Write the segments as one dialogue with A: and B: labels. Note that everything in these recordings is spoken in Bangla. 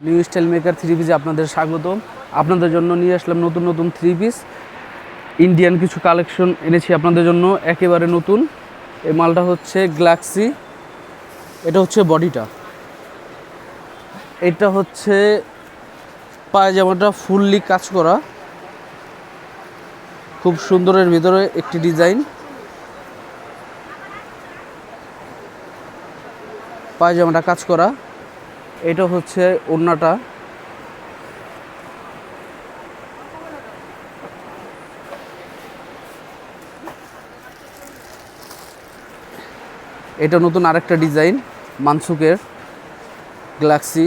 A: নিউ স্টাইল মেকার থ্রি পিসে আপনাদের স্বাগতম। আপনাদের জন্য নিয়ে আসলাম নতুন নতুন থ্রি পিস ইন্ডিয়ান কিছু কালেকশন এনেছি আপনাদের জন্য, একেবারে নতুন। এই মালটা হচ্ছে গ্লাক্সি এটা হচ্ছে বডিটা। এটা হচ্ছে পায়জামাটা ফুললি কাজ করা। খুব সুন্দরের ভিতরে একটি ডিজাইন পায়জামাটা কাজ করা। এটা হচ্ছে ওড়নাটা। এটা নতুন আরেকটা ডিজাইন, মানসুকের গ্লাক্সি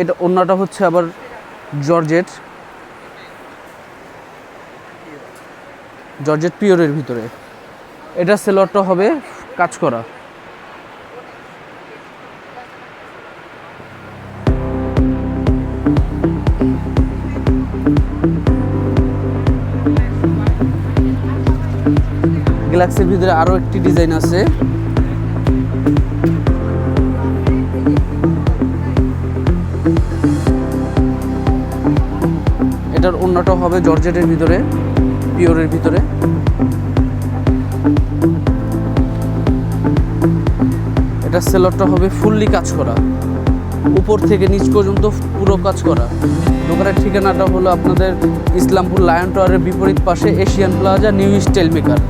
A: এটা ওড়নাটা হচ্ছে আবার জর্জেট। জর্জেট পিওরের ভিতরে। এটা সেলরটা হবে কাজ করা। গ্যালাক্সির ভিতরে আরও একটি ডিজাইন আছে। এটার অন্যটা হবে জর্জেটের ভিতরে, পিওরের ভিতরে। এটা সেলরটা হবে ফুললি কাজ করা। উপর থেকে নিচ পর্যন্ত পুরো কাজ করা। দোকানের ঠিকানাটা হলো আপনাদের ইসলামপুর লায়ন টাওয়ারের বিপরীত পাশে Asian Plaza New Style Maker.